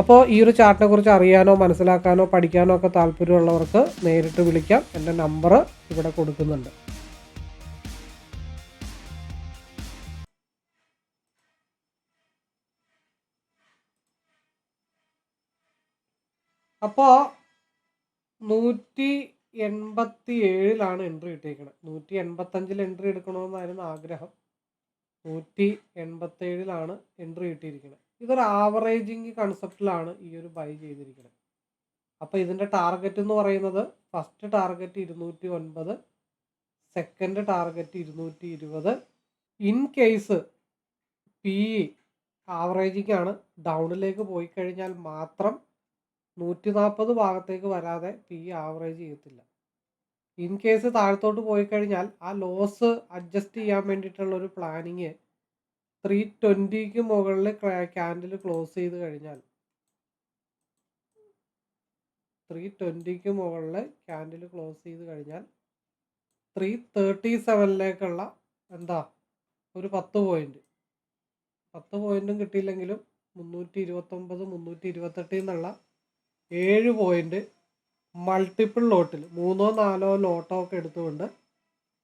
അപ്പോൾ ഈ ഒരു ചാർട്ടിനെ കുറിച്ച് അറിയാനോ മനസ്സിലാക്കാനോ പഠിക്കാനോ ഒക്കെ താല്പര്യമുള്ളവർക്ക് നേരിട്ട് വിളിക്കാം. എന്റെ നമ്പർ ഇവിടെ കൊടുക്കുന്നുണ്ട്. അപ്പോൾ നൂറ്റി എൺപത്തി ഏഴിലാണ് എൻട്രി കിട്ടിയിരിക്കുന്നത് നൂറ്റി എൺപത്തഞ്ചിൽ എൻട്രി എടുക്കണമെന്നായിരുന്നു ആഗ്രഹം. നൂറ്റി എൺപത്തേഴിലാണ് എൻട്രി കിട്ടിയിരിക്കുന്നത് ഇതൊരു ആവറേജിങ് കൺസെപ്റ്റിലാണ് ഈ ഒരു ബൈ ചെയ്തിരിക്കുന്നത് അപ്പോൾ ഇതിന്റെ ടാർഗറ്റ് എന്ന് പറയുന്നത് ഫസ്റ്റ് ടാർഗറ്റ് ഇരുന്നൂറ്റി ഒൻപത് സെക്കൻഡ് ടാർഗറ്റ് ഇരുന്നൂറ്റി ഇരുപത് ഇൻ കേസ് പി ആവറേജിങ് ആണ് ഡൗണിലേക്ക് പോയി കഴിഞ്ഞാൽ മാത്രം നൂറ്റി നാൽപ്പത് ഭാഗത്തേക്ക് വരാതെ പി ആവറേജ് ചെയ്യത്തില്ല. ഇൻ കേസ് താഴത്തോട്ട് പോയി കഴിഞ്ഞാൽ ആ ലോസ് അഡ്ജസ്റ്റ് ചെയ്യാൻ വേണ്ടിയിട്ടുള്ള ഒരു പ്ലാനിങ് ത്രീ ട്വന്റിക്ക് മുകളിൽ ക്യാൻഡിൽ ക്ലോസ് ചെയ്ത് കഴിഞ്ഞാൽ ത്രീ ട്വന്റിക്ക് മുകളിൽ ക്യാൻഡിൽ ക്ലോസ് ചെയ്ത് കഴിഞ്ഞാൽ ത്രീ തേർട്ടി സെവനിലേക്കുള്ള എന്താ ഒരു പത്ത് പോയിന്റ് പത്ത് പോയിന്റും കിട്ടിയില്ലെങ്കിലും മുന്നൂറ്റി ഇരുപത്തൊമ്പത് മുന്നൂറ്റി ഇരുപത്തെട്ടിൽ നിന്നുള്ള ഏഴ് പോയിന്റ് മൾട്ടിപ്പിൾ ലോട്ടിൽ മൂന്നോ നാലോ ലോട്ടോ ഒക്കെ എടുത്തുകൊണ്ട്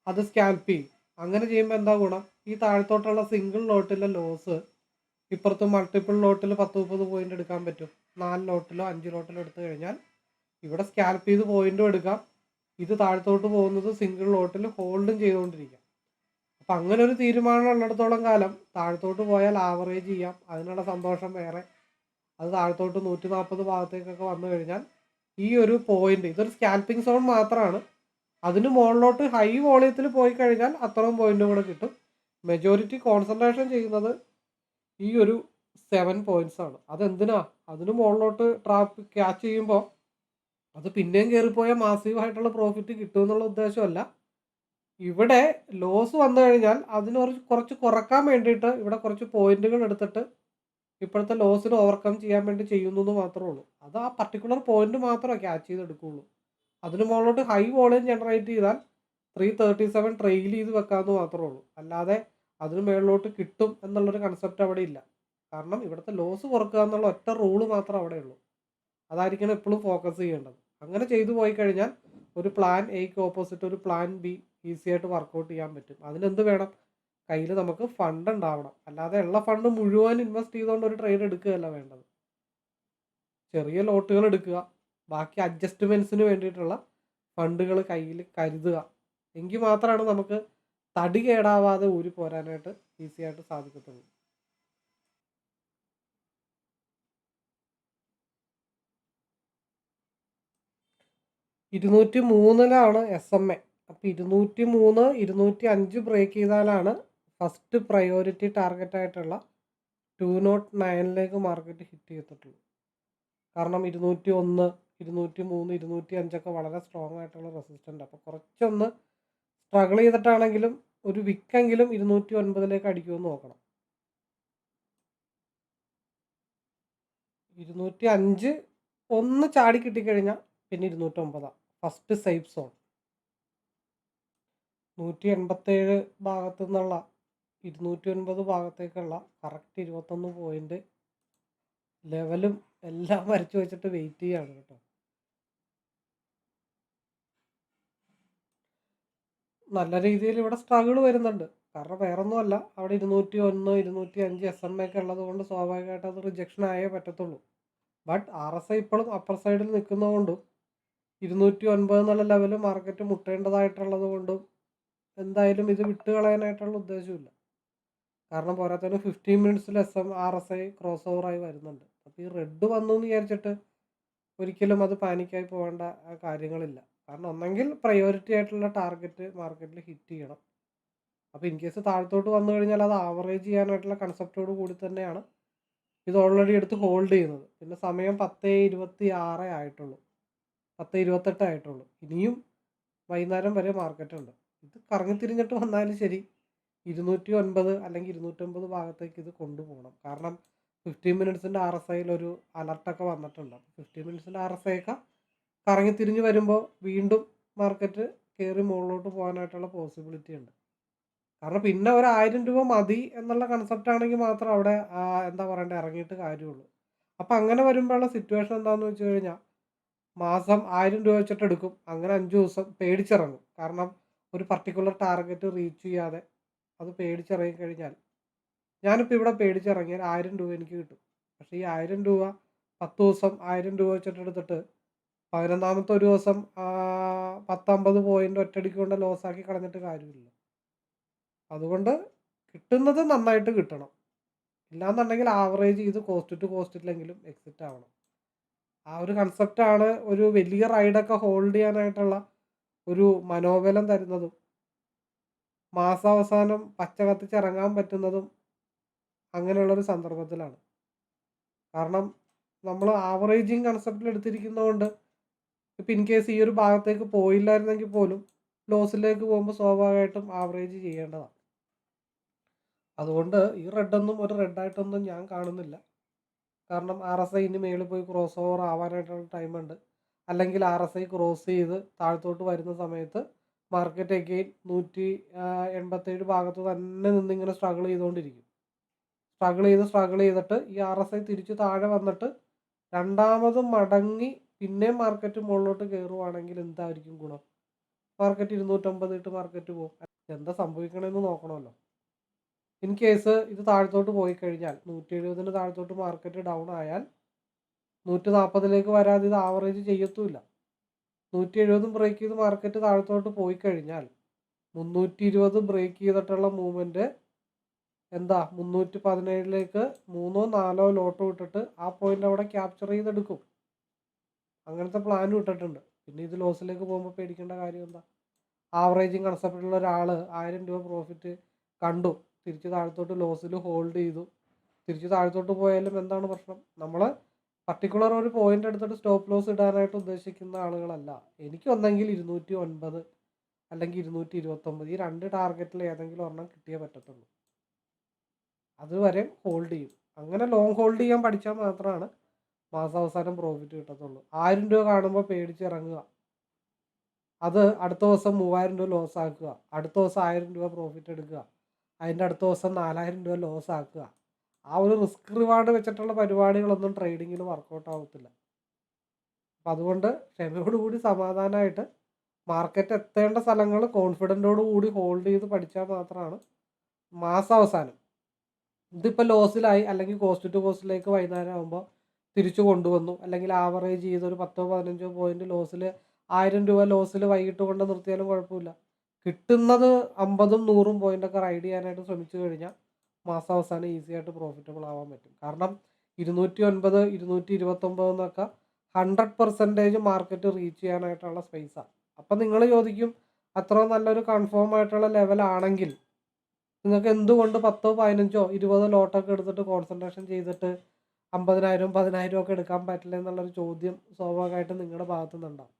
അത് സ്കാൽപ്പ് ചെയ്യും. അങ്ങനെ ചെയ്യുമ്പോൾ എന്താ ഗുണം? ഈ താഴത്തോട്ടുള്ള സിംഗിൾ ലോട്ടിലെ ലോസ് ഇപ്പുറത്ത് മൾട്ടിപ്പിൾ ലോട്ടിൽ പത്ത് മുപ്പത് പോയിന്റ് എടുക്കാൻ പറ്റും. നാല് ലോട്ടിലോ അഞ്ച് ലോട്ടിലോ എടുത്തു കഴിഞ്ഞാൽ ഇവിടെ സ്കാൽപ്പ് ചെയ്ത് പോയിന്റും എടുക്കാം. ഇത് താഴത്തോട്ട് പോകുന്നത് സിംഗിൾ ലോട്ടിൽ ഹോൾഡും ചെയ്തുകൊണ്ടിരിക്കാം. അപ്പം അങ്ങനെ ഒരു തീരുമാനം ഉള്ളിടത്തോളം കാലം താഴത്തോട്ട് പോയാൽ ആവറേജ് ചെയ്യാം. അതിനുള്ള സന്തോഷം വേറെ. അത് താഴത്തോട്ട് നൂറ്റി നാൽപ്പത് ഭാഗത്തേക്കൊക്കെ വന്നു കഴിഞ്ഞാൽ ഈ ഒരു പോയിന്റ് ഇതൊരു സ്കാൽപ്പിംഗ് സോൺ മാത്രമാണ് അതിന് മുകളിലോട്ട് ഹൈ വോളിയത്തിൽ പോയി കഴിഞ്ഞാൽ അത്രയും പോയിന്റും കൂടെ കിട്ടും. മെജോറിറ്റി കോൺസെൻട്രേഷൻ ചെയ്യുന്നത് ഈ ഒരു സെവൻ പോയിന്റ്സ് ആണ്. അതെന്തിനാ? അതിന് മുകളിലോട്ട് ട്രാപ്പ് ക്യാച്ച് ചെയ്യുമ്പോൾ അത് പിന്നെയും കയറിപ്പോയാൽ മാസീവായിട്ടുള്ള പ്രോഫിറ്റ് കിട്ടും എന്നുള്ള ഉദ്ദേശമല്ല. ഇവിടെ ലോസ് വന്നു കഴിഞ്ഞാൽ അതിന് കുറച്ച് കുറയ്ക്കാൻ വേണ്ടിയിട്ട് ഇവിടെ കുറച്ച് പോയിന്റുകൾ എടുത്തിട്ട് ഇപ്പോഴത്തെ ലോസിന് ഓവർകം ചെയ്യാൻ വേണ്ടി ചെയ്യുന്നു എന്ന് മാത്രമേ ഉള്ളൂ. അത് ആ പർട്ടിക്കുലർ പോയിന്റ് മാത്രമേ ക്യാച്ച് ചെയ്തെടുക്കുകയുള്ളൂ. അതിന് മുകളിലോട്ട് ഹൈ വോളിയം ജനറേറ്റ് ചെയ്താൽ ത്രീ തേർട്ടി സെവൻ ട്രെയിൽ ചെയ്ത് വെക്കാമെന്ന് മാത്രമേ ഉള്ളൂ. അല്ലാതെ അതിന് മുകളിലോട്ട് കിട്ടും എന്നുള്ളൊരു കൺസെപ്റ്റ് അവിടെ ഇല്ല. കാരണം ഇവിടുത്തെ ലോസ് കുറക്കുക എന്നുള്ള ഒറ്റ റൂൾ മാത്രം അവിടെ ഉള്ളൂ. അതായിരിക്കണം എപ്പോഴും ഫോക്കസ് ചെയ്യേണ്ടത്. അങ്ങനെ ചെയ്തു പോയി കഴിഞ്ഞാൽ ഒരു പ്ലാൻ എക്ക് ഓപ്പോസിറ്റ് ഒരു പ്ലാൻ ബി ഈസി ആയിട്ട് വർക്കൗട്ട് ചെയ്യാൻ പറ്റും. അതിനെന്ത് വേണം? കയ്യിൽ നമുക്ക് ഫണ്ട് ഉണ്ടാവണം. അല്ലാതെ ഉള്ള ഫണ്ട് മുഴുവൻ ഇൻവെസ്റ്റ് ചെയ്തുകൊണ്ട് ഒരു ട്രേഡ് എടുക്കുകയല്ല വേണ്ടത്. ചെറിയ ലോട്ടുകൾ എടുക്കുക. ബാക്കി അഡ്ജസ്റ്റ്മെന്റ്സിന് വേണ്ടിയിട്ടുള്ള ഫണ്ടുകൾ കയ്യിൽ കരുതുക. എങ്കിൽ മാത്രമാണ് നമുക്ക് തടി കേടാവാതെ ഊരി പോരാനായിട്ട് ഈസി ആയിട്ട് സാധിക്കത്തുള്ളൂ. ഇരുന്നൂറ്റി മൂന്നിലാണ് എസ് എം എ അപ്പം ഇരുന്നൂറ്റി മൂന്ന് ഇരുന്നൂറ്റി അഞ്ച് ബ്രേക്ക് ചെയ്താലാണ് ഫസ്റ്റ് പ്രയോറിറ്റി ടാർഗറ്റ് ആയിട്ടുള്ള ടു നോട്ട് നയനിലേക്ക് മാർക്കറ്റ് ഹിറ്റ് ചെയ്തിട്ടുള്ളൂ കാരണം ഇരുന്നൂറ്റി ഒന്ന് ഇരുന്നൂറ്റി മൂന്ന് ഇരുന്നൂറ്റി അഞ്ചൊക്കെ വളരെ സ്ട്രോങ് ആയിട്ടുള്ള റെസിസ്റ്റന്റ് അപ്പോൾ കുറച്ചൊന്ന് സ്ട്രഗിൾ ചെയ്തിട്ടാണെങ്കിലും ഒരു വിക്കെങ്കിലും ഇരുന്നൂറ്റി ഒൻപതിലേക്ക് അടിക്കുമെന്ന് നോക്കണം. ഇരുന്നൂറ്റി അഞ്ച് ഒന്ന് ചാടി കിട്ടിക്കഴിഞ്ഞാൽ പിന്നെ ഇരുന്നൂറ്റൊമ്പതാണ് ഫസ്റ്റ് സേഫ് സോൺ നൂറ്റി എൺപത്തേഴ് ഭാഗത്തു നിന്നുള്ള ഇരുന്നൂറ്റി ഒൻപത് ഭാഗത്തേക്കുള്ള കറക്റ്റ് ഇരുപത്തൊന്ന് പോയിന്റ് ലെവലും എല്ലാം വരച്ചു വെച്ചിട്ട് വെയിറ്റ് ചെയ്യാണ് കേട്ടോ. നല്ല രീതിയിൽ ഇവിടെ സ്ട്രഗിൾ വരുന്നുണ്ട്. കാരണം വേറൊന്നുമല്ല. അവിടെ ഇരുന്നൂറ്റി ഒന്ന് ഇരുന്നൂറ്റി അഞ്ച് എസ് എം ഒക്കെ ഉള്ളത് കൊണ്ട് സ്വാഭാവികമായിട്ട് അത് റിജക്ഷൻ ആയേ പറ്റത്തുള്ളൂ. ബട്ട് ആർ എസ് ഐ ഇപ്പോഴും അപ്പർ സൈഡിൽ നിൽക്കുന്നതുകൊണ്ടും ഇരുന്നൂറ്റി ഒൻപത് എന്നുള്ള ലെവൽ മാർക്കറ്റ് മുട്ടേണ്ടതായിട്ടുള്ളത് കൊണ്ടും എന്തായാലും ഇത് വിട്ടുകളയാനായിട്ടുള്ള ഉദ്ദേശമില്ല കാരണം പോരാത്തതിന് fifteen മിനിറ്റ്സിൽ S M R S I cross ഓവറായി വരുന്നുണ്ട്. അപ്പോൾ ഈ റെഡ് വന്നു എന്ന് വിചാരിച്ചിട്ട് ഒരിക്കലും അത് പാനിക്കായി പോകേണ്ട ആ കാര്യങ്ങളില്ല. കാരണം ഒന്നെങ്കിൽ പ്രയോറിറ്റി ആയിട്ടുള്ള ടാർഗറ്റ് മാർക്കറ്റിൽ ഹിറ്റ് ചെയ്യണം. അപ്പോൾ ഇൻ കേസ് താഴത്തോട്ട് വന്നു കഴിഞ്ഞാൽ അത് ആവറേജ് ചെയ്യാനായിട്ടുള്ള കൺസെപ്റ്റോട് കൂടി തന്നെയാണ് ഇത് ഓൾറെഡി എടുത്ത് ഹോൾഡ് ചെയ്യുന്നത്. പിന്നെ സമയം പത്ത് ഇരുപത്തി ആറേ ആയിട്ടുള്ളൂ. പത്ത് ഇരുപത്തെട്ട് ആയിട്ടുള്ളൂ. ഇനിയും വൈകുന്നേരം വരെ മാർക്കറ്റ് ഉണ്ട്. ഇത് കറങ്ങി തിരിഞ്ഞിട്ട് വന്നാലും ശരി ഇരുന്നൂറ്റി ഒൻപത് അല്ലെങ്കിൽ ഇരുന്നൂറ്റമ്പത് ഭാഗത്തേക്ക് ഇത് കൊണ്ടുപോകണം. കാരണം ഫിഫ്റ്റീൻ മിനിറ്റ്സിന്റെ ആർ എസ് ഐയിൽ ഒരു അലർട്ടൊക്കെ വന്നിട്ടുണ്ട്. ഫിഫ്റ്റീൻ മിനിറ്റ്സിന്റെ ആർ എസ് ഐ ഒക്കെ കറങ്ങി തിരിഞ്ഞ് വരുമ്പോൾ വീണ്ടും മാർക്കറ്റ് കയറി മുകളിലോട്ട് പോകാനായിട്ടുള്ള പോസിബിലിറ്റി ഉണ്ട്. കാരണം പിന്നെ ഒരു ആയിരം രൂപ മതി എന്നുള്ള കൺസെപ്റ്റ് ആണെങ്കിൽ മാത്രം അവിടെ എന്താ പറയണ്ടേ ഇറങ്ങിയിട്ട് കാര്യമുള്ളൂ. അപ്പം അങ്ങനെ വരുമ്പോഴുള്ള സിറ്റുവേഷൻ എന്താണെന്ന് വെച്ച് കഴിഞ്ഞാൽ മാസം ആയിരം രൂപ വെച്ചിട്ട് എടുക്കും. അങ്ങനെ അഞ്ച് ദിവസം പേടിച്ചിറങ്ങും. കാരണം ഒരു പർട്ടിക്കുലർ ടാർഗറ്റ് റീച്ച് ചെയ്യാതെ അത് പേടിച്ചിറങ്ങി കഴിഞ്ഞാൽ ഞാനിപ്പോൾ ഇവിടെ പേടിച്ചിറങ്ങിയാൽ ആയിരം രൂപ എനിക്ക് കിട്ടും. പക്ഷേ ഈ ആയിരം രൂപ പത്ത് ദിവസം ആയിരം രൂപ വെച്ചിട്ട് എടുത്തിട്ട് പതിനൊന്നാമത്തെ ഒരു ദിവസം പത്തമ്പത് പോയിന്റ് ഒറ്റടിക്ക് കൊണ്ട് ലോസാക്കി കളഞ്ഞിട്ട് കാര്യമില്ല. അതുകൊണ്ട് കിട്ടുന്നത് നന്നായിട്ട് കിട്ടണം. ഇല്ലാന്നുണ്ടെങ്കിൽ ആവറേജ് ചെയ്ത് കോസ്റ്റ് ടു കോസ്റ്റ് ഇല്ലെങ്കിലും എക്സിറ്റ് ആവണം. ആ ഒരു കൺസെപ്റ്റാണ് ഒരു വലിയ റൈഡൊക്കെ ഹോൾഡ് ചെയ്യാനായിട്ടുള്ള ഒരു മനോബലം തരുന്നതും മാസാവസാനം പച്ച കത്തിച്ചിറങ്ങാൻ പറ്റുന്നതും അങ്ങനെയുള്ളൊരു സന്ദർഭത്തിലാണ്. കാരണം നമ്മൾ ആവറേജിങ് കൺസെപ്റ്റിൽ എടുത്തിരിക്കുന്നതുകൊണ്ട് ഇപ്പം ഇൻ കേസ് ഈ ഒരു ഭാഗത്തേക്ക് പോയില്ലായിരുന്നെങ്കിൽ പോലും ലോസിലേക്ക് പോകുമ്പോൾ സ്വാഭാവികമായിട്ടും ആവറേജ് ചെയ്യേണ്ടതാണ്. അതുകൊണ്ട് ഈ റെഡൊന്നും ഒരു റെഡായിട്ടൊന്നും ഞാൻ കാണുന്നില്ല. കാരണം ആർ എസ് ഐ ഇനി മേളിൽ പോയി ക്രോസ് ഓവർ ആവാനായിട്ടുള്ള ടൈമുണ്ട് അല്ലെങ്കിൽ ആർ എസ് ഐ ക്രോസ് ചെയ്ത് താഴത്തോട്ട് വരുന്ന സമയത്ത് മാർക്കറ്റ് അഗെയിൻ നൂറ്റി എൺപത്തേഴ് ഭാഗത്ത് തന്നെ നിന്നിങ്ങനെ സ്ട്രഗിൾ ചെയ്തുകൊണ്ടിരിക്കും. സ്ട്രഗിൾ ചെയ്ത് സ്ട്രഗിൾ ചെയ്തിട്ട് ഈ ആർ എസ് ഐ തിരിച്ച് താഴെ വന്നിട്ട് രണ്ടാമത് മടങ്ങി പിന്നെ മാർക്കറ്റ് മുകളിലോട്ട് കയറുവാണെങ്കിൽ എന്തായിരിക്കും ഗുണം? മാർക്കറ്റ് ഇരുന്നൂറ്റമ്പത് ഇട്ട് മാർക്കറ്റ് പോകും എന്താ സംഭവിക്കണമെന്ന് നോക്കണമല്ലോ. ഇൻ കേസ് ഇത് താഴത്തോട്ട് പോയി കഴിഞ്ഞാൽ നൂറ്റി എഴുപതിന് താഴത്തോട്ട് മാർക്കറ്റ് ഡൗൺ ആയാൽ നൂറ്റി നാൽപ്പതിലേക്ക് വരാതെ ഇത് ആവറേജ് ചെയ്യത്തുമില്ല. നൂറ്റി എഴുപതും ബ്രേക്ക് ചെയ്ത് മാർക്കറ്റ് താഴത്തോട്ട് പോയി കഴിഞ്ഞാൽ മുന്നൂറ്റി ഇരുപത് ബ്രേക്ക് ചെയ്തിട്ടുള്ള മൂവ്മെന്റ് എന്താ മുന്നൂറ്റി പതിനേഴിലേക്ക് മൂന്നോ നാലോ ലോട്ടോ ഇട്ടിട്ട് ആ പോയിന്റ് അവിടെ ക്യാപ്ചർ ചെയ്തെടുക്കും. അങ്ങനത്തെ പ്ലാനും ഇട്ടിട്ടുണ്ട് പിന്നെ ഇത് ലോസിലേക്ക് പോകുമ്പോൾ പേടിക്കേണ്ട കാര്യം എന്താ? ആവറേജിങ് കൺസെപ്റ്റുള്ള ഒരാൾ ആയിരം രൂപ പ്രോഫിറ്റ് കണ്ടു. തിരിച്ച് താഴത്തോട്ട് ലോസിൽ ഹോൾഡ് ചെയ്തു. തിരിച്ച് താഴത്തോട്ട് പോയാലും എന്താണ് പ്രശ്നം? നമ്മൾ പർട്ടിക്കുലർ ഒരു പോയിന്റ് എടുത്തിട്ട് സ്റ്റോപ്പ് ലോസ് ഇടാനായിട്ട് ഉദ്ദേശിക്കുന്ന ആളുകളല്ല. എനിക്ക് ഒന്നെങ്കിൽ ഇരുന്നൂറ്റി ഒൻപത് അല്ലെങ്കിൽ ഇരുന്നൂറ്റി ഇരുപത്തൊമ്പത് ഈ രണ്ട് ടാർഗറ്റിൽ ഏതെങ്കിലും ഒരെണ്ണം കിട്ടിയേ പറ്റത്തുള്ളൂ. അതുവരെ ഹോൾഡ് ചെയ്യും. അങ്ങനെ ലോങ് ഹോൾഡ് ചെയ്യാൻ പഠിച്ചാൽ മാത്രമാണ് മാസാവസാനം പ്രോഫിറ്റ് കിട്ടത്തുള്ളൂ. ആയിരം രൂപ കാണുമ്പോൾ പേടിച്ച് ഇറങ്ങുക അത് അടുത്ത ദിവസം മൂവായിരം രൂപ ലോസ് ആക്കുക. അടുത്ത ദിവസം ആയിരം രൂപ പ്രോഫിറ്റ് എടുക്കുക. അതിന്റെ അടുത്ത ദിവസം നാലായിരം രൂപ ലോസ് ആക്കുക. ആ ഒരു റിസ്ക് റിവാർഡ് വെച്ചിട്ടുള്ള പരിപാടികളൊന്നും ട്രേഡിങ്ങിൽ വർക്കൗട്ട് ആവത്തില്ല. അപ്പം അതുകൊണ്ട് ക്ഷമയോടുകൂടി സമാധാനമായിട്ട് മാർക്കറ്റ് എത്തേണ്ട സ്ഥലങ്ങൾ കോൺഫിഡന്റോട് കൂടി ഹോൾഡ് ചെയ്ത് പഠിച്ചാൽ മാത്രമാണ് മാസാവസാനം. ഇതിപ്പോൾ ലോസിലായി അല്ലെങ്കിൽ കോസ്റ്റ് ടു കോസ്റ്റിലേക്ക് വൈകുന്നേരം ആകുമ്പോൾ തിരിച്ചു കൊണ്ടുവന്നു. അല്ലെങ്കിൽ ആവറേജ് ചെയ്ത് ഒരു പത്തോ പതിനഞ്ചോ പോയിന്റ് ലോസിൽ ആയിരം രൂപ ലോസിൽ വൈകിട്ട് കൊണ്ട് നിർത്തിയാലും കുഴപ്പമില്ല. കിട്ടുന്നത് അമ്പതും നൂറും പോയിന്റൊക്കെ റൈഡ് ചെയ്യാനായിട്ട് ശ്രമിച്ചു കഴിഞ്ഞാൽ മാസാവസാനം ഈസി ആയിട്ട് പ്രോഫിറ്റബിൾ ആവാൻ പറ്റും. കാരണം ഇരുന്നൂറ്റി ഒൻപത് ഇരുന്നൂറ്റി ഇരുപത്തൊമ്പത് എന്നൊക്കെ ഹൺഡ്രഡ് പെർസെന്റേജ് മാർക്കറ്റ് റീച്ച് ചെയ്യാനായിട്ടുള്ള സ്പേസാണ് അപ്പം നിങ്ങൾ ചോദിക്കും അത്ര നല്ലൊരു കൺഫേം ആയിട്ടുള്ള ലെവലാണെങ്കിൽ നിങ്ങൾക്ക് എന്തുകൊണ്ട് പത്തോ പതിനഞ്ചോ ഇരുപതോ ലോട്ടൊക്കെ എടുത്തിട്ട് കോൺസെൻട്രേഷൻ ചെയ്തിട്ട് അമ്പതിനായിരവും പതിനായിരവും ഒക്കെ എടുക്കാൻ പറ്റില്ല എന്നുള്ളൊരു ചോദ്യം സ്വാഭാവികമായിട്ടും നിങ്ങളുടെ ഭാഗത്തു നിന്നുണ്ടാവും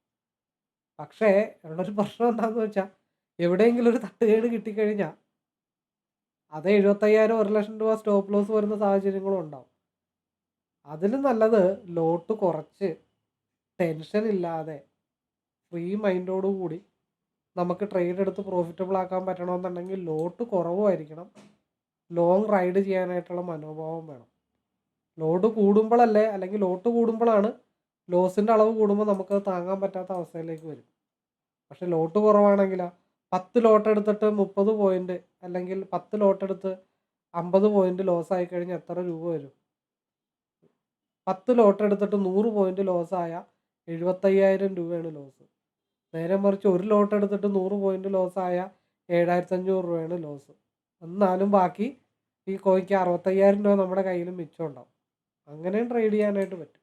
പക്ഷേ ഉള്ളൊരു പ്രശ്നം എന്താണെന്ന് വെച്ചാൽ എവിടെയെങ്കിലും ഒരു തട്ടുകേട് കിട്ടിക്കഴിഞ്ഞാൽ അത് എഴുപത്തയ്യായിരം ഒരു ലക്ഷം രൂപ സ്റ്റോപ്പ് ലോസ് വരുന്ന സാഹചര്യങ്ങളും ഉണ്ടാവും. അതിലും നല്ലത് ലോട്ട് കുറച്ച് ടെൻഷൻ ഇല്ലാതെ ഫ്രീ മൈൻഡോടു കൂടി നമുക്ക് ട്രേഡ് എടുത്ത് പ്രോഫിറ്റബിൾ ആക്കാൻ പറ്റണമെന്നുണ്ടെങ്കിൽ ലോട്ട് കുറവുമായിരിക്കണം. ലോങ് റൈഡ് ചെയ്യാനായിട്ടുള്ള മനോഭാവം വേണം. ലോഡ് കൂടുമ്പോഴല്ലേ അല്ലെങ്കിൽ ലോട്ട് കൂടുമ്പോഴാണ് ലോസിന്റെ അളവ് കൂടുമ്പോൾ നമുക്കത് താങ്ങാൻ പറ്റാത്ത അവസ്ഥയിലേക്ക് വരും. പക്ഷെ ലോട്ട് കുറവാണെങ്കിലോ പത്ത് ലോട്ട് എടുത്തിട്ട് മുപ്പത് പോയിന്റ് അല്ലെങ്കിൽ പത്ത് ലോട്ട് എടുത്ത് അമ്പത് പോയിന്റ് ലോസ് ആയി കഴിഞ്ഞാൽ എത്ര രൂപ വരും? പത്ത് ലോട്ട് എടുത്തിട്ട് നൂറ് പോയിന്റ് ലോസ് ആയ എഴുപത്തയ്യായിരം രൂപയാണ് ലോസ് നേരെ മറിച്ച് ഒരു ലോട്ട് എടുത്തിട്ട് നൂറ് പോയിന്റ് ലോസ് ആയ ഏഴായിരത്തി അഞ്ഞൂറ് രൂപയാണ് ലോസ് എന്നാലും ബാക്കി ഈ കോയിക്ക് അറുപത്തയ്യായിരം രൂപ നമ്മുടെ കയ്യിലും മിച്ചം ഉണ്ടാവും. അങ്ങനെയും ട്രേഡ് ചെയ്യാനായിട്ട് പറ്റും.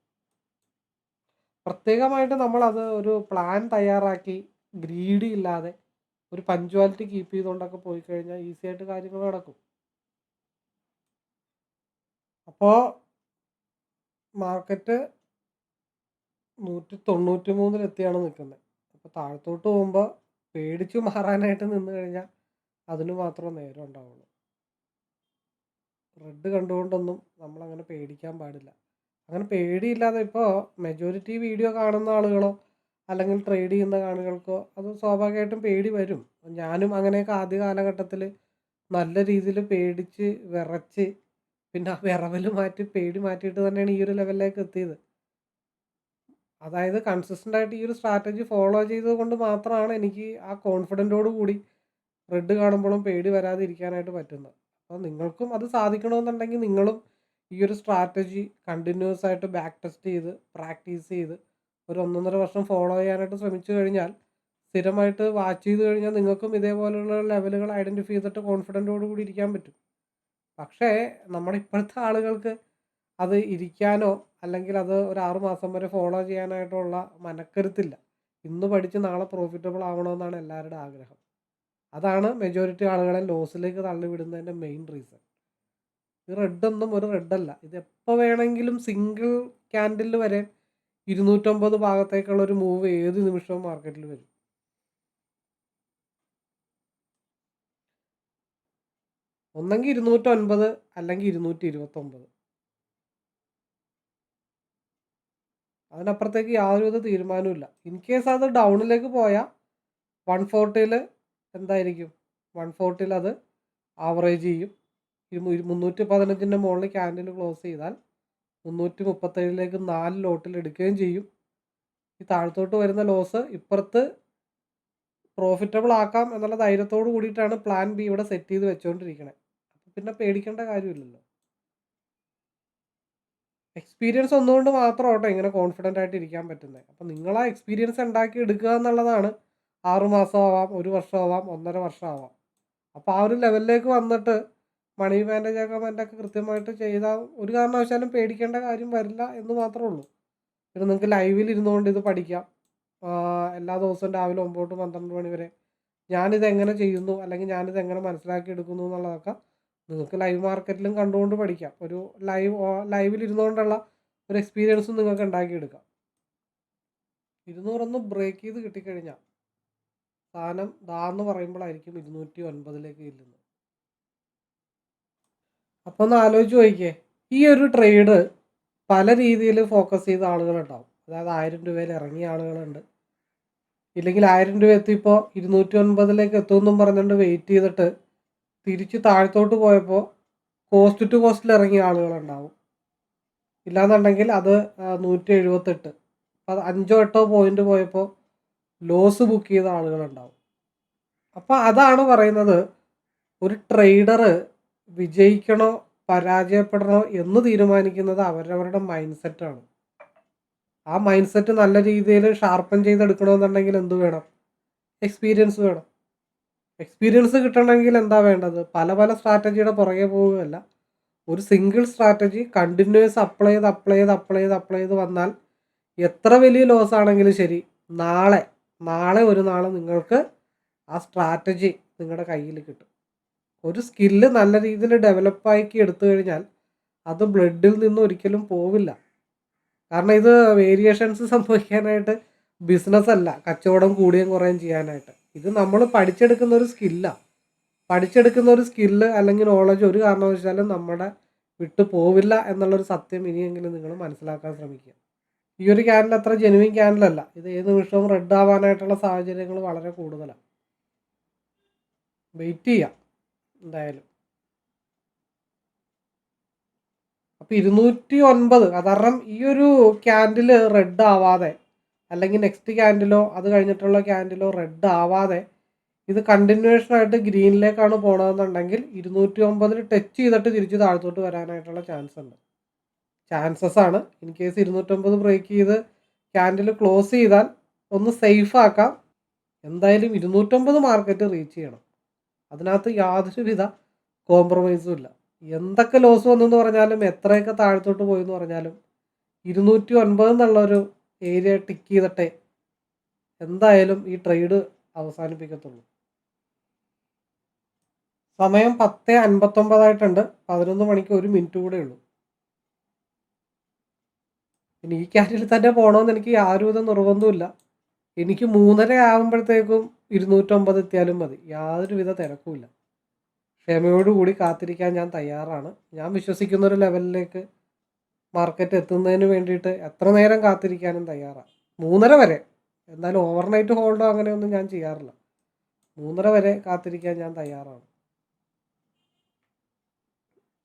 പ്രത്യേകമായിട്ട് നമ്മളത് ഒരു പ്ലാൻ തയ്യാറാക്കി ഗ്രീഡി ഇല്ലാതെ ഒരു പഞ്ച്വാലിറ്റി കീപ്പ് ചെയ്തുകൊണ്ടൊക്കെ പോയി കഴിഞ്ഞാൽ ഈസി ആയിട്ട് കാര്യങ്ങൾ നടക്കും. അപ്പോൾ മാർക്കറ്റ് നൂറ്റി തൊണ്ണൂറ്റി മൂന്നിലെത്തിയാണ് നിൽക്കുന്നത്. അപ്പോൾ താഴത്തോട്ട് പോകുമ്പോൾ പേടിച്ച് മാറാനായിട്ട് നിന്ന് കഴിഞ്ഞാൽ അതിന് മാത്രമേ നേരം ഉണ്ടാവുള്ളൂ. റെഡ് കണ്ടുകൊണ്ടൊന്നും നമ്മൾ അങ്ങനെ പേടിക്കാൻ പാടില്ല. അങ്ങനെ പേടിയില്ലാതെ ഇപ്പോൾ മെജോറിറ്റി വീഡിയോ കാണുന്ന ആളുകളോ അല്ലെങ്കിൽ ട്രേഡ് ചെയ്യുന്ന ആളുകൾക്കോ അത് സ്വാഭാവികമായിട്ടും പേടി വരും. ഞാനും അങ്ങനെയൊക്കെ ആദ്യ കാലഘട്ടത്തിൽ നല്ല രീതിയിൽ പേടിച്ച് വിറച്ച് പിന്നെ ആ വിറവൽ മാറ്റി പേടി മാറ്റിയിട്ട് തന്നെയാണ് ഈ ഒരു ലെവലിലേക്ക് എത്തിയത്. അതായത് കൺസിസ്റ്റന്റ് ആയിട്ട് ഈ ഒരു സ്ട്രാറ്റജി ഫോളോ ചെയ്തത് കൊണ്ട് മാത്രമാണ് എനിക്ക് ആ കോൺഫിഡന്റോട് കൂടി റെഡ് കാണുമ്പോഴും പേടി വരാതെ ഇരിക്കാനായിട്ട് പറ്റുന്നത്. അപ്പോൾ നിങ്ങൾക്കും അത് സാധിക്കണമെന്നുണ്ടെങ്കിൽ നിങ്ങളും ഈ ഒരു സ്ട്രാറ്റജി കണ്ടിന്യൂസ് ആയിട്ട് ബാക്ക് ടെസ്റ്റ് ചെയ്ത് പ്രാക്ടീസ് ചെയ്ത് ഒരു ഒന്നൊന്നര വർഷം ഫോളോ ചെയ്യാനായിട്ട് ശ്രമിച്ചു കഴിഞ്ഞാൽ സ്ഥിരമായിട്ട് വാച്ച് ചെയ്ത് കഴിഞ്ഞാൽ നിങ്ങൾക്കും ഇതേപോലെയുള്ള ലെവലുകൾ ഐഡന്റിഫൈ ചെയ്തിട്ട് കോൺഫിഡന്റോട് കൂടി ഇരിക്കാൻ പറ്റും. പക്ഷേ നമ്മുടെ ഇപ്പോഴത്തെ ആളുകൾക്ക് അത് ഇരിക്കാനോ അല്ലെങ്കിൽ അത് ഒരു ആറ് മാസം വരെ ഫോളോ ചെയ്യാനായിട്ടുള്ള മനക്കരുത്തില്ല. ഇന്ന് പഠിച്ച് നാളെ പ്രോഫിറ്റബിൾ ആവണമെന്നാണ് എല്ലാവരുടെ ആഗ്രഹം. അതാണ് മെജോറിറ്റി ആളുകളെ ലോസിലേക്ക് തള്ളിവിടുന്നതിന്റെ മെയിൻ റീസൺ ഈ റെഡ് ഒന്നും ഒരു റെഡ് അല്ല. ഇത് എപ്പോൾ വേണമെങ്കിലും സിംഗിൾ ക്യാൻഡിൽ വരെ ഇരുന്നൂറ്റമ്പത് ഭാഗത്തേക്കുള്ള ഒരു മൂവ് ഏത് നിമിഷവും മാർക്കറ്റിൽ വരും. ഒന്നെങ്കിൽ ഇരുന്നൂറ്റൊൻപത് അല്ലെങ്കിൽ ഇരുന്നൂറ്റി ഇരുപത്തൊമ്പത് അതിനപ്പുറത്തേക്ക് യാതൊരുവിധ തീരുമാനമില്ല ഇൻ കേസ് അത് ഡൗണിലേക്ക് പോയാൽ വൺ ഫോർട്ടിയിൽ എന്തായിരിക്കും? വൺ ഫോർട്ടിയിൽ അത് ആവറേജ് ചെയ്യും. മുന്നൂറ്റി പതിനഞ്ചിന്റെ മുകളിൽ ക്യാൻഡിൽ ക്ലോസ് ചെയ്താൽ മുന്നൂറ്റി മുപ്പത്തേഴിലേക്ക് നാല് ലോട്ടിൽ എടുക്കുകയും ചെയ്യും. ഈ താഴത്തോട്ട് വരുന്ന ലോസ് ഇപ്പുറത്ത് പ്രോഫിറ്റബിൾ ആക്കാം എന്നുള്ള ധൈര്യത്തോട് കൂടിയിട്ടാണ് പ്ലാൻ ബി ഇവിടെ സെറ്റ് ചെയ്ത് വെച്ചുകൊണ്ടിരിക്കുന്നത് പിന്നെ പേടിക്കേണ്ട കാര്യമില്ലല്ലോ. എക്സ്പീരിയൻസ് ഒന്നുകൊണ്ട് മാത്രം കേട്ടോ ഇങ്ങനെ കോൺഫിഡന്റ് ആയിട്ട് ഇരിക്കാൻ പറ്റുന്നത് അപ്പം നിങ്ങൾ ആ എക്സ്പീരിയൻസ് ഉണ്ടാക്കി എടുക്കുക എന്നുള്ളതാണ്. ആറ് മാസം ആവാം ഒരു വർഷം ആവാം ഒന്നര വർഷം ആവാം. അപ്പോൾ ആ ഒരു ലെവലിലേക്ക് വന്നിട്ട് മണി മാനേജ് ഒക്കെ കൃത്യമായിട്ട് ചെയ്താൽ ഒരു കാരണവശാലും പേടിക്കേണ്ട കാര്യം വരില്ല എന്ന് മാത്രമേ ഉള്ളൂ. പിന്നെ നിങ്ങൾക്ക് ലൈവിൽ ഇരുന്നുകൊണ്ട് ഇത് പഠിക്കാം. എല്ലാ ദിവസവും രാവിലെ ഒമ്പത് പന്ത്രണ്ട് മണി വരെ ഞാനിത് എങ്ങനെ ചെയ്യുന്നു അല്ലെങ്കിൽ ഞാനിത് എങ്ങനെ മനസ്സിലാക്കി എടുക്കുന്നു എന്നുള്ളതൊക്കെ നിങ്ങൾക്ക് ലൈവ് മാർക്കറ്റിലും കണ്ടുകൊണ്ട് പഠിക്കാം. ഒരു ലൈവ് ലൈവിൽ ഇരുന്നുകൊണ്ടുള്ള ഒരു എക്സ്പീരിയൻസും നിങ്ങൾക്ക് ഉണ്ടാക്കിയെടുക്കാം. ഇരുന്നൂറൊന്ന് ബ്രേക്ക് ചെയ്ത് കിട്ടിക്കഴിഞ്ഞാൽ സാധനം ദാന്ന് പറയുമ്പോഴായിരിക്കും ഇരുന്നൂറ്റി ഒൻപതിലേക്ക് ചെല്ലുന്നത്. അപ്പോൾ ഒന്ന് ആലോചിച്ച് നോക്കിക്കേ. ഈ ഒരു ട്രേഡ് പല രീതിയിൽ ഫോക്കസ് ചെയ്ത ആളുകളുണ്ടാവും. അതായത് ആയിരം രൂപയിൽ ഇറങ്ങിയ ആളുകളുണ്ട്. ഇല്ലെങ്കിൽ ആയിരം രൂപ എത്തിയപ്പോൾ ഇരുന്നൂറ്റി ഒൻപതിലേക്ക് എത്തുമെന്നും പറഞ്ഞുകൊണ്ട് വെയിറ്റ് ചെയ്തിട്ട് തിരിച്ച് താഴത്തോട്ട് പോയപ്പോൾ കോസ്റ്റ് ടു കോസ്റ്റിൽ ഇറങ്ങിയ ആളുകളുണ്ടാവും. ഇല്ലാന്നുണ്ടെങ്കിൽ അത് നൂറ്റി എഴുപത്തെട്ട് അത് അഞ്ചോ എട്ടോ പോയിന്റ് പോയപ്പോൾ ലോസ് ബുക്ക് ചെയ്ത ആളുകളുണ്ടാവും. അപ്പോൾ അതാണ് പറയുന്നത് ഒരു ട്രേഡർ വിജയിക്കണോ പരാജയപ്പെടണോ എന്ന് തീരുമാനിക്കുന്നത് അവരവരുടെ മൈൻഡ് സെറ്റാണ് ആ മൈൻഡ് സെറ്റ് നല്ല രീതിയിൽ ഷാർപ്പൻ ചെയ്തെടുക്കണമെന്നുണ്ടെങ്കിൽ എന്ത് വേണം? എക്സ്പീരിയൻസ് വേണം. എക്സ്പീരിയൻസ് കിട്ടണമെങ്കിൽ എന്താ വേണ്ടത്? പല പല സ്ട്രാറ്റജിയുടെ പുറകെ പോവുകയല്ല. ഒരു സിംഗിൾ സ്ട്രാറ്റജി കണ്ടിന്യൂസ് അപ്ലൈ ചെയ്ത് അപ്ലൈ ചെയ്ത് അപ്ലൈ ചെയ്ത് അപ്ലൈ ചെയ്ത് വന്നാൽ എത്ര വലിയ ലോസ് ആണെങ്കിലും ശരി നാളെ നാളെ ഒരു നാൾ നിങ്ങൾക്ക് ആ സ്ട്രാറ്റജി നിങ്ങളുടെ കയ്യിൽ കിട്ടും. ഒരു സ്കില്ല് നല്ല രീതിയിൽ ഡെവലപ്പാക്കി എടുത്തു കഴിഞ്ഞാൽ അത് ബ്ലഡിൽ നിന്ന് ഒരിക്കലും പോവില്ല. കാരണം ഇത് വേരിയേഷൻസ് സംഭവിക്കാനായിട്ട് ബിസിനസ് അല്ല കച്ചവടം കൂടിയും കുറയും ചെയ്യാനായിട്ട്. ഇത് നമ്മൾ പഠിച്ചെടുക്കുന്ന ഒരു സ്കില്ലാണ് പഠിച്ചെടുക്കുന്ന ഒരു സ്കില്ല് അല്ലെങ്കിൽ നോളജ് ഒരു കാരണവശാലും നമ്മുടെ വിട്ടു പോവില്ല എന്നുള്ളൊരു സത്യം ഇനിയെങ്കിലും നിങ്ങൾ മനസ്സിലാക്കാൻ ശ്രമിക്കുക. ഈ ഒരു ക്യാനൽ അത്ര ജെനുവിൻ ക്യാനലല്ല ഇത് ഏത് നിമിഷവും റെഡ് ആവാനായിട്ടുള്ള സാഹചര്യങ്ങൾ വളരെ കൂടുതലാണ് വെയിറ്റ് ചെയ്യാം എന്തായാലും. അപ്പം ഇരുന്നൂറ്റി ഒൻപത് കാരണം ഈ ഒരു ക്യാൻഡിൽ റെഡ് ആവാതെ അല്ലെങ്കിൽ നെക്സ്റ്റ് ക്യാൻഡിലോ അത് കഴിഞ്ഞിട്ടുള്ള ക്യാൻഡിലോ റെഡ് ആവാതെ ഇത് കണ്ടിന്യൂഷൻ ആയിട്ട് ഗ്രീനിലേക്കാണ് പോകണമെന്നുണ്ടെങ്കിൽ ഇരുന്നൂറ്റി ഒമ്പതിൽ ടച്ച് ചെയ്തിട്ട് തിരിച്ച് താഴത്തോട്ട് വരാനായിട്ടുള്ള ചാൻസ് ഉണ്ട്. ചാൻസസ് ആണ്. ഇൻ കേസ് ഇരുന്നൂറ്റമ്പത് ബ്രേക്ക് ചെയ്ത് ക്യാൻഡിൽ ക്ലോസ് ചെയ്താൽ ഒന്ന് സേഫ് ആക്കാം. എന്തായാലും ഇരുന്നൂറ്റമ്പത് മാർക്കറ്റ് റീച്ച് ചെയ്യണം. അതിനകത്ത് യാതൊരുവിധ കോംപ്രമൈസും ഇല്ല. എന്തൊക്കെ ലോസ് വന്നു എന്ന് പറഞ്ഞാലും എത്രയൊക്കെ താഴത്തോട്ട് പോയി എന്ന് പറഞ്ഞാലും ഇരുന്നൂറ്റി ഒൻപത് എന്നുള്ളൊരു ഏരിയ ടിക്ക് ചെയ്തിട്ടെ എന്തായാലും ഈ ട്രേഡ് അവസാനിപ്പിക്കത്തുള്ളൂ. സമയം പത്ത് അൻപത്തൊമ്പതായിട്ടുണ്ട്. പതിനൊന്ന് മണിക്ക് ഒരു മിനിറ്റ് കൂടെ ഉള്ളൂ. ഇനി ഈ ക്യാൻഡിൽ തന്നെ പോകണമെന്ന് എനിക്ക് യാതൊരുവിധ നിർബന്ധമില്ല എനിക്ക് മൂന്നര ആകുമ്പോഴത്തേക്കും ഇരുന്നൂറ്റമ്പത് എത്തിയാലും മതി. യാതൊരുവിധ തിരക്കുമില്ല. ക്ഷമയോടുകൂടി കാത്തിരിക്കാൻ ഞാൻ തയ്യാറാണ്. ഞാൻ വിശ്വസിക്കുന്ന ഒരു ലെവലിലേക്ക് മാർക്കറ്റ് എത്തുന്നതിന് വേണ്ടിയിട്ട് എത്ര നേരം കാത്തിരിക്കാനും തയ്യാറാണ് മൂന്നര വരെ. എന്നാലും ഓവർനൈറ്റ് ഹോൾഡോ അങ്ങനെയൊന്നും ഞാൻ ചെയ്യാറില്ല. മൂന്നര വരെ കാത്തിരിക്കാൻ ഞാൻ തയ്യാറാണ്.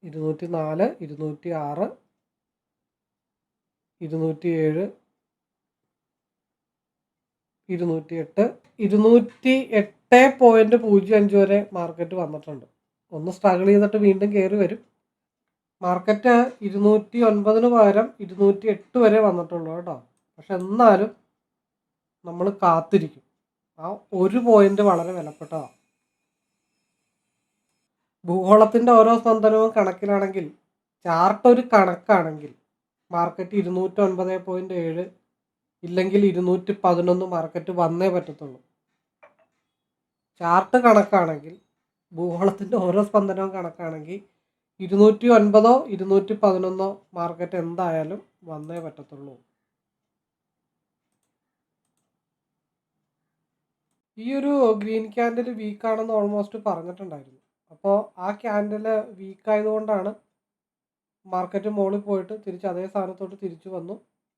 ഇരുന്നൂറ്റി നാല് ഇരുന്നൂറ്റി ആറ് ഇരുന്നൂറ്റി ഏഴ് ഇരുന്നൂറ്റി എട്ട് ഇരുന്നൂറ്റി എട്ട് പോയിന്റ് പൂജ്യം അഞ്ച് വരെ മാർക്കറ്റ് വന്നിട്ടുണ്ട്. ഒന്ന് സ്ട്രഗിൾ ചെയ്തിട്ട് വീണ്ടും കയറി വരും. മാർക്കറ്റ് ഇരുന്നൂറ്റി ഒൻപതിന് പകരം ഇരുന്നൂറ്റി എട്ട് വരെ വന്നിട്ടുള്ളൂ കേട്ടോ. പക്ഷെ എന്നാലും നമ്മൾ കാത്തിരിക്കും. ആ ഒരു പോയിന്റ് വളരെ വിലപ്പെട്ടതാണ്. ഭൂഗോളത്തിന്റെ ഓരോ സ്പന്ദനവും കണക്കിലാണെങ്കിൽ ചാർട്ട് ഒരു കണക്കാണെങ്കിൽ മാർക്കറ്റ് ഇരുന്നൂറ്റി ഒൻപത് പോയിന്റ് ഏഴ് ഇല്ലെങ്കിൽ ഇരുന്നൂറ്റി പതിനൊന്ന് മാർക്കറ്റ് വന്നേ പറ്റത്തുള്ളൂ. ചാർട്ട് കണക്കാണെങ്കിൽ ഭൂഗോളത്തിന്റെ ഓരോ സ്പന്ദനവും കണക്കാണെങ്കിൽ ഇരുന്നൂറ്റി ഒൻപതോ ഇരുന്നൂറ്റി പതിനൊന്നോ മാർക്കറ്റ് എന്തായാലും വന്നേ പറ്റത്തുള്ളൂ. ഈ ഒരു ഗ്രീൻ ക്യാൻഡിൽ വീക്കാണെന്ന് ഓൾമോസ്റ്റ് പറഞ്ഞിട്ടുണ്ടായിരുന്നു. അപ്പോൾ ആ ക്യാൻഡിൽ വീക്കായതുകൊണ്ടാണ് മാർക്കറ്റ് മുകളിൽ പോയിട്ട് തിരിച്ച് അതേ സ്ഥാനത്തോട്ട് തിരിച്ചു വന്നു.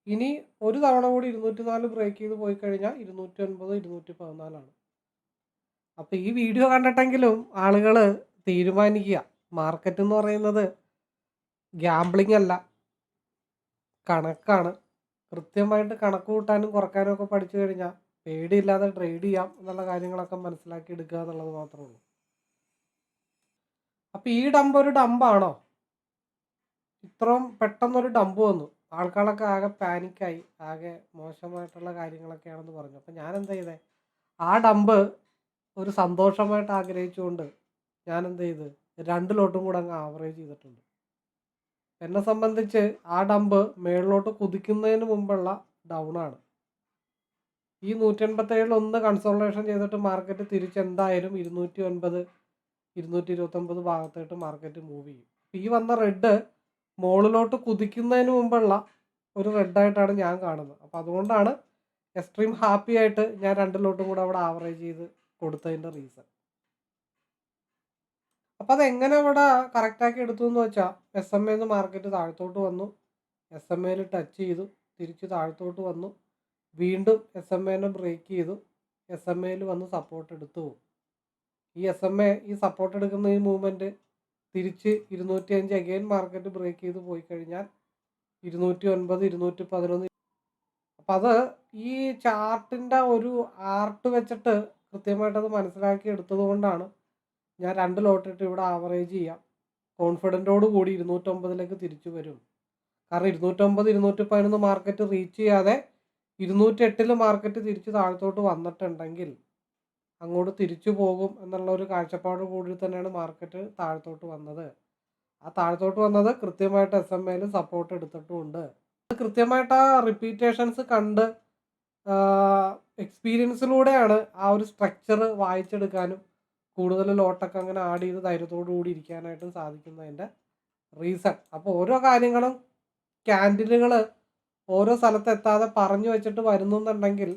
ഇനി ഒരു തവണ കൂടി ഇരുന്നൂറ്റി നാല് ബ്രേക്ക് ചെയ്ത് പോയി കഴിഞ്ഞാൽ ഇരുന്നൂറ്റി ഒൻപത് ഇരുന്നൂറ്റി പതിനാലാണ് അപ്പോൾ ഈ വീഡിയോ കണ്ടിട്ടെങ്കിലും ആളുകൾ തീരുമാനിക്കുക. മാർക്കറ്റ് എന്ന് പറയുന്നത് ഗ്യാംബ്ലിംഗ് അല്ല കണക്കാണ്. കൃത്യമായിട്ട് കണക്ക് കൂട്ടാനും കുറക്കാനും ഒക്കെ പഠിച്ചു കഴിഞ്ഞാൽ പേടിയില്ലാതെ ട്രേഡ് ചെയ്യാം എന്നുള്ള കാര്യങ്ങളൊക്കെ മനസ്സിലാക്കി എടുക്കുക എന്നുള്ളത് മാത്രമേ ഉള്ളൂ. അപ്പോൾ ഈ ഡമ്പ് ഒരു ഡമ്പാണോ ഇത്രയും പെട്ടെന്നൊരു ഡമ്പ് വന്നു. ആൾക്കാരൊക്കെ ആകെ പാനിക്കായി ആകെ മോശമായിട്ടുള്ള കാര്യങ്ങളൊക്കെയാണെന്ന് പറഞ്ഞു. അപ്പോൾ ഞാൻ എന്താ ചെയ്തേ? ആ ഡമ്പ് ഒരു സന്തോഷമായിട്ട് ആഗ്രഹിച്ചുകൊണ്ട് ഞാൻ എന്ത് ചെയ്ത്? രണ്ട് ലോട്ടും കൂടെ അങ്ങ് ആവറേജ് ചെയ്തിട്ടുണ്ട്. എന്നെ സംബന്ധിച്ച് ആ ഡമ്പ് മേളിലോട്ട് കുതിക്കുന്നതിന് മുമ്പുള്ള ഡൗൺ ആണ്. ഈ നൂറ്റി എൺപത്തേഴിൽ ഒന്ന് കൺസോൾട്ടേഷൻ ചെയ്തിട്ട് മാർക്കറ്റ് തിരിച്ചെന്തായാലും ഇരുന്നൂറ്റി ഒൻപത് ഇരുന്നൂറ്റി ഇരുപത്തൊമ്പത് ഭാഗത്തായിട്ട് മാർക്കറ്റ് മൂവ് ചെയ്യും. ഈ വന്ന റെഡ് മുകളിലോട്ട് കുതിക്കുന്നതിന് മുമ്പുള്ള ഒരു റെഡായിട്ടാണ് ഞാൻ കാണുന്നത്. അപ്പോൾ അതുകൊണ്ടാണ് എക്സ്ട്രീം ഹാപ്പി ആയിട്ട് ഞാൻ രണ്ട് ലോട്ടും കൂടെ അവിടെ ആവറേജ് ചെയ്ത് കൊടുത്തതിന്റെ റീസൺ അപ്പോൾ അതെങ്ങനെ അവിടെ കറക്റ്റാക്കി എടുത്തു എന്ന് വെച്ചാൽ എസ് എം എന്ന് മാർക്കറ്റ് താഴത്തോട്ട് വന്നു. എസ് എം എയിൽ ടച്ച് ചെയ്തു. തിരിച്ച് താഴത്തോട്ട് വന്നു. വീണ്ടും എസ് എം എനെ ബ്രേക്ക് ചെയ്തു. എസ് എം എയിൽ വന്ന് സപ്പോർട്ട് എടുത്തു. ഈ എസ് എം എ ഈ സപ്പോർട്ട് എടുക്കുന്ന ഈ മൂവ്മെന്റ് തിരിച്ച് ഇരുന്നൂറ്റി അഞ്ച് അഗെയിൻ മാർക്കറ്റ് ബ്രേക്ക് ചെയ്ത് പോയി കഴിഞ്ഞാൽ ഇരുന്നൂറ്റി ഒൻപത് ഇരുന്നൂറ്റി പതിനൊന്ന് അപ്പം അത് ഈ ചാർട്ടിന്റെ ഒരു ആർട്ട് വെച്ചിട്ട് കൃത്യമായിട്ടത് മനസ്സിലാക്കി എടുത്തത് കൊണ്ടാണ് ഞാൻ രണ്ട് ലോട്ടിട്ട് ഇവിടെ ആവറേജ് ചെയ്യാം. കോൺഫിഡന്റോട് കൂടി ഇരുന്നൂറ്റൊമ്പതിലേക്ക് തിരിച്ചു വരും. കാരണം ഇരുന്നൂറ്റൊമ്പത് ഇരുന്നൂറ്റി പതിനൊന്ന് മാർക്കറ്റ് റീച്ച് ചെയ്യാതെ ഇരുന്നൂറ്റെട്ടിൽ മാർക്കറ്റ് തിരിച്ച് താഴത്തോട്ട് വന്നിട്ടുണ്ടെങ്കിൽ അങ്ങോട്ട് തിരിച്ചു പോകും എന്നുള്ള ഒരു കാഴ്ചപ്പാട് കൂടി തന്നെയാണ് മാർക്കറ്റ് താഴത്തോട്ട് വന്നത്. ആ താഴത്തോട്ട് വന്നത് കൃത്യമായിട്ട് എസ് എം എയിൽ സപ്പോർട്ട് എടുത്തിട്ടുമുണ്ട് കൃത്യമായിട്ട് ആ റിപ്പീറ്റേഷൻസ് കണ്ട് എക്സ്പീരിയൻസിലൂടെയാണ് ആ ഒരു സ്ട്രക്ചർ വായിച്ചെടുക്കാനും കൂടുതൽ ലോട്ടൊക്കെ അങ്ങനെ ആഡ് ചെയ്ത് ധൈര്യത്തോടു കൂടി ഇരിക്കാനായിട്ടും സാധിക്കുന്നതിന്റെ റീസൺ അപ്പോൾ ഓരോ കാര്യങ്ങളും ക്യാൻഡിലുകൾ ഓരോ സ്ഥലത്ത് എത്താതെ പറഞ്ഞു വെച്ചിട്ട് വരുന്നുണ്ടെങ്കിൽ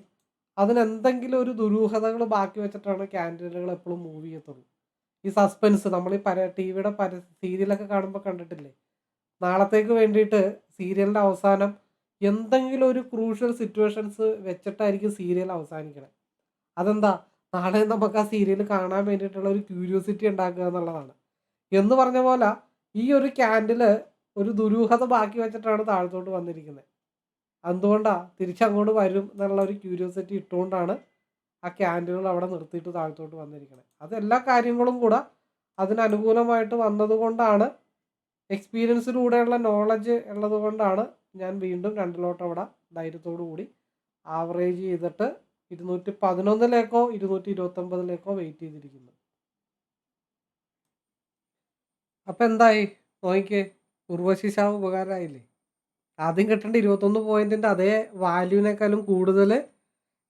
അതിനെന്തെങ്കിലും ഒരു ദുരൂഹതകൾ ബാക്കി വെച്ചിട്ടാണ് ക്യാൻഡിലുകൾ എപ്പോഴും മൂവ് ചെയ്യത്തുള്ളൂ. ഈ സസ്പെൻസ് നമ്മൾ ഈ പര ടി വിയുടെ പര സീരിയലൊക്കെ കാണുമ്പോൾ കണ്ടിട്ടില്ലേ? നാളത്തേക്ക് വേണ്ടിയിട്ട് സീരിയലിന്റെ അവസാനം എന്തെങ്കിലും ഒരു ക്രൂഷ്യൽ സിറ്റുവേഷൻസ് വെച്ചിട്ടായിരിക്കും സീരിയൽ അവസാനിക്കണം. അതെന്താ? നാളെ നമുക്ക് ആ സീരിയൽ കാണാൻ വേണ്ടിയിട്ടുള്ള ഒരു ക്യൂരിയോസിറ്റി ഉണ്ടാക്കുക എന്നുള്ളതാണ്. എന്ന് പറഞ്ഞ പോലെ ഈ ഒരു ക്യാൻഡിൽ ഒരു ദുരൂഹത ബാക്കി വെച്ചിട്ടാണ് താഴത്തോട്ട് വന്നിരിക്കുന്നത് എന്തുകൊണ്ടാ തിരിച്ചങ്ങോട്ട് വരും എന്നുള്ള ഒരു ക്യൂരിയോസിറ്റി ഇട്ടുകൊണ്ടാണ് ആ ക്യാൻഡിലുകൾ അവിടെ നിർത്തിയിട്ട് താഴത്തോട്ട് വന്നിരിക്കുന്നത് അത് എല്ലാ കാര്യങ്ങളും കൂടെ അതിനനുകൂലമായിട്ട് വന്നതുകൊണ്ടാണ് എക്സ്പീരിയൻസിലൂടെയുള്ള നോളജ് ഉള്ളത് കൊണ്ടാണ് ഞാൻ വീണ്ടും രണ്ടിലോട്ട് അവിടെ ധൈര്യത്തോടു കൂടി ആവറേജ് ചെയ്തിട്ട് ഇരുന്നൂറ്റി പതിനൊന്നിലേക്കോ ഇരുന്നൂറ്റി ഇരുപത്തൊമ്പതിലേക്കോ വെയിറ്റ് ചെയ്തിരിക്കുന്നു. അപ്പം എന്തായി? നോക്കിക്കേ ഉർവശി ഷാവ് ഉപകാരമായില്ലേ ആദ്യം കിട്ടേണ്ട ഇരുപത്തൊന്ന് പോയിന്റിന്റെ അതേ വാല്യൂവിനേക്കാളും കൂടുതൽ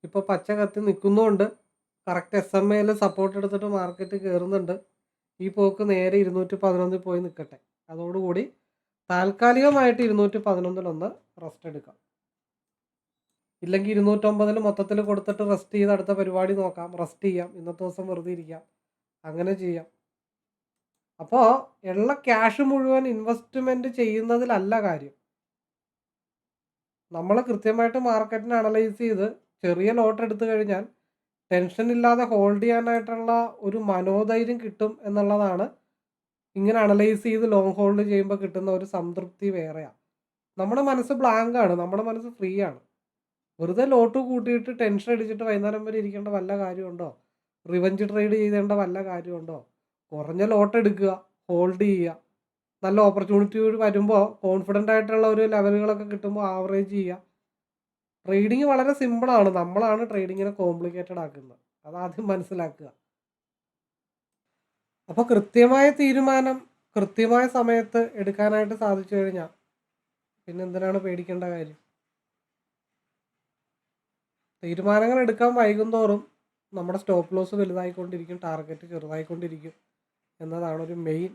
ഇപ്പോൾ പച്ച കത്തി നിൽക്കുന്നുണ്ട് കറക്റ്റ് എസ് എം എയിൽ സപ്പോർട്ട് എടുത്തിട്ട് മാർക്കറ്റ് കയറുന്നുണ്ട് ഈ പോക്ക് നേരെ ഇരുന്നൂറ്റി പതിനൊന്നിൽ പോയി നിൽക്കട്ടെ അതോടുകൂടി താൽക്കാലികമായിട്ട് ഇരുന്നൂറ്റി പതിനൊന്നിലൊന്ന് റെസ്റ്റ് എടുക്കാം. ഇല്ലെങ്കിൽ ഇരുന്നൂറ്റൊമ്പതിൽ മൊത്തത്തിൽ കൊടുത്തിട്ട് റെസ്റ്റ് ചെയ്ത് അടുത്ത പരിപാടി നോക്കാം. റെസ്റ്റ് ചെയ്യാം. ഇന്നത്തെ ദിവസം വെറുതെ ഇരിക്കാം. അങ്ങനെ ചെയ്യാം. അപ്പോൾ ഉള്ള ക്യാഷ് മുഴുവൻ ഇൻവെസ്റ്റ്മെന്റ് ചെയ്യുന്നതിലല്ല കാര്യം. നമ്മൾ കൃത്യമായിട്ട് മാർക്കറ്റിനെ അനലൈസ് ചെയ്ത് ചെറിയ ലോട്ട് എടുത്തു കഴിഞ്ഞാൽ ടെൻഷൻ ഇല്ലാതെ ഹോൾഡ് ചെയ്യാനായിട്ടുള്ള ഒരു മനോധൈര്യം കിട്ടും എന്നുള്ളതാണ് ഇങ്ങനെ അനലൈസ് ചെയ്ത് ലോങ് ഹോൾഡ് ചെയ്യുമ്പോൾ കിട്ടുന്ന ഒരു സംതൃപ്തി വേറെയാണ് നമ്മുടെ മനസ്സ് ബ്ലാങ്കാണ് നമ്മുടെ മനസ്സ് ഫ്രീ ആണ്. വെറുതെ ലോട്ട് കൂട്ടിയിട്ട് ടെൻഷൻ അടിച്ചിട്ട് വൈകുന്നേരം വരെ ഇരിക്കേണ്ട വല്ല കാര്യമുണ്ടോ? റിവഞ്ച് ട്രേഡ് ചെയ്തേണ്ട വല്ല കാര്യമുണ്ടോ? കുറഞ്ഞ ലോട്ട് എടുക്കുക ഹോൾഡ് ചെയ്യുക. നല്ല ഓപ്പർച്യൂണിറ്റി വരുമ്പോൾ കോൺഫിഡന്റ് ആയിട്ടുള്ള ഒരു ലെവലുകളൊക്കെ കിട്ടുമ്പോൾ ആവറേജ് ചെയ്യുക. ട്രേഡിങ് വളരെ സിമ്പിളാണ് നമ്മളാണ് ട്രേഡിങ്ങിനെ കോംപ്ലിക്കേറ്റഡ് ആക്കുന്നത്. അതാദ്യം മനസ്സിലാക്കുക. അപ്പോൾ കൃത്യമായ തീരുമാനം കൃത്യമായ സമയത്ത് എടുക്കാനായിട്ട് സാധിച്ചു കഴിഞ്ഞാൽ പിന്നെ എന്തിനാണ് പേടിക്കേണ്ട കാര്യം? തീരുമാനങ്ങൾ എടുക്കാൻ വൈകും തോറും നമ്മുടെ സ്റ്റോപ്പ് ലോസ് വലുതായിക്കൊണ്ടിരിക്കും ടാർഗറ്റ് ചെറുതായിക്കൊണ്ടിരിക്കും എന്നതാണ് ഒരു മെയിൻ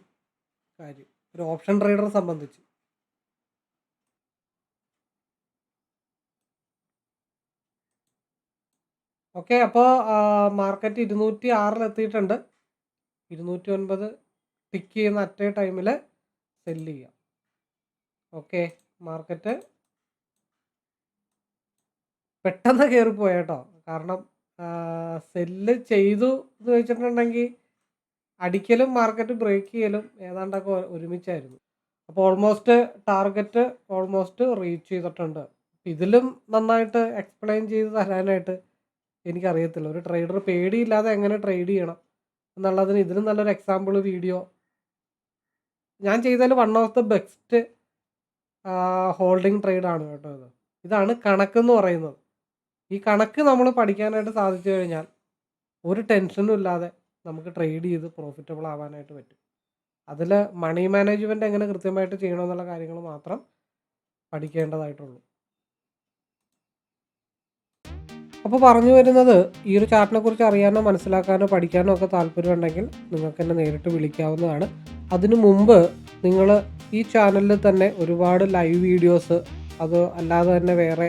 കാര്യം. ഒരു ഓപ്ഷൻ ട്രേഡറെ സംബന്ധിച്ച്. ഓക്കെ അപ്പോൾ മാർക്കറ്റ് ഇരുന്നൂറ്റി ആറിലെത്തിയിട്ടുണ്ട് ഇരുന്നൂറ്റി ഒൻപത് ടിക്ക് ചെയ്യുന്ന അറ്റേ ടൈമിൽ സെല്ല് ചെയ്യാം. ഓക്കെ മാർക്കറ്റ് പെട്ടെന്ന് കയറിപ്പോയ കേട്ടോ. കാരണം സെല്ല് ചെയ്തു എന്ന് വെച്ചിട്ടുണ്ടെങ്കിൽ അടിക്കലും മാർക്കറ്റ് ബ്രേക്ക് ചെയ്യലും ഏതാണ്ടൊക്കെ ഒരുമിച്ചായിരുന്നു. അപ്പോൾ ഓൾമോസ്റ്റ് ടാർഗറ്റ് ഓൾമോസ്റ്റ് റീച്ച് ചെയ്തിട്ടുണ്ട്. ഇതിലും നന്നായിട്ട് എക്സ്പ്ലെയിൻ ചെയ്ത് തരാനായിട്ട് എനിക്കറിയത്തില്ല. ഒരു ട്രേഡർ പേടിയില്ലാതെ എങ്ങനെ ട്രേഡ് ചെയ്യണം എന്നുള്ളതിന് ഇതിലും നല്ലൊരു എക്സാമ്പിൾ വീഡിയോ ഞാൻ ചെയ്തതിൽ one of the best holding ട്രേഡാണ് കേട്ടോ ഇത്. ഇതാണ് കണക്കെന്ന് പറയുന്നത്. ഈ കണക്ക് നമ്മൾ പഠിക്കാനായിട്ട് സാധിച്ചു കഴിഞ്ഞാൽ ഒരു ടെൻഷനും ഇല്ലാതെ നമുക്ക് ട്രേഡ് ചെയ്ത് പ്രോഫിറ്റബിൾ ആവാനായിട്ട് പറ്റും. അതിൽ മണി മാനേജ്മെന്റ് എങ്ങനെ കൃത്യമായിട്ട് ചെയ്യണമെന്നുള്ള കാര്യങ്ങൾ മാത്രം പഠിക്കേണ്ടതായിട്ടുള്ളൂ. അപ്പോൾ പറഞ്ഞു വരുന്നത് ഈ ഒരു ചാർട്ടിനെ കുറിച്ച് അറിയാനോ മനസ്സിലാക്കാനോ പഠിക്കാനോ ഒക്കെ താല്പര്യമുണ്ടെങ്കിൽ നിങ്ങൾക്ക് എന്നെ നേരിട്ട് വിളിക്കാവുന്നതാണ്. അതിനു മുമ്പ് നിങ്ങൾ ഈ ചാനലിൽ തന്നെ ഒരുപാട് ലൈവ് വീഡിയോസ് അത് അല്ലാതെ തന്നെ വേറെ